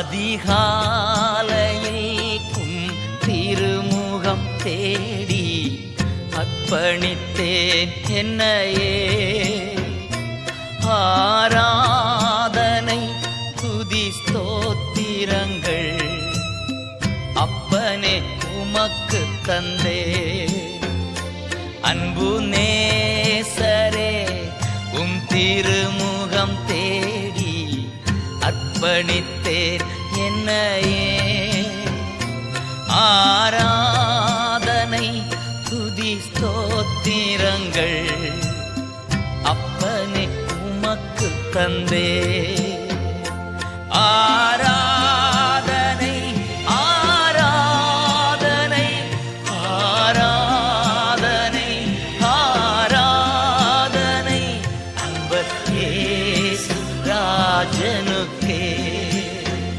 அதிகாலையில் கும் திருமுகம் தேடி அர்ப்பணித்தேன் என்னையே. ஆராதனை துதி ஸ்தோத்திரங்கள் அப்பனே உமக்கு தந்தே. அன்பு நேசரே உம் திருமுகம் அர்ப்பணித்தேன் என்னையே. ஆராதனை துதி ஸ்தோத்திரங்கள் அப்பனை உமக்கு தந்தே. ஆரா ராஜனுக்கே.